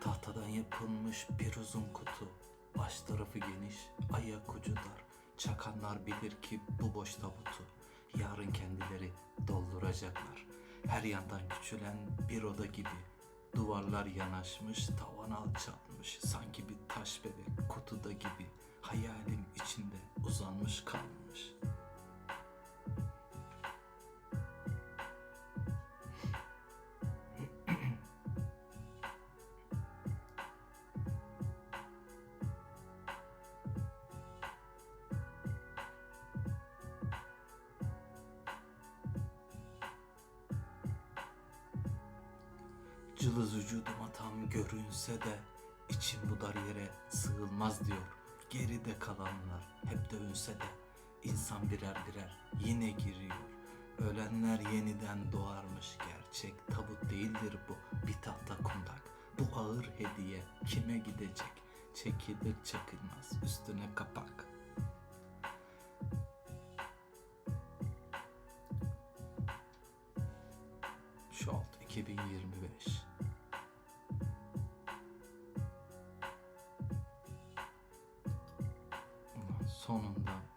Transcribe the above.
Tahtadan yapılmış bir uzun kutu. Baş tarafı geniş, ayak ucu dar. Çakanlar bilir ki bu boş tabutu. Yarın kendileri dolduracaklar. Her yandan küçülen bir oda gibi. Duvarlar yanaşmış, tavan alçalmış. Sanki bir taş bebek kutuda gibi. Hayalim içinde uzanmış kalmış. Cılız vücuduma tam görünse de içim bu dar yere sığılmaz diyor. Geride kalanlar hep dövünse de insan birer birer yine giriyor. Ölenler yeniden doğarmış gerçek tabut değildir bu bir tahta kundak. Bu ağır hediye kime gidecek? Çekilir çakılmaz üstüne kapak. Şort 2025 Sonunda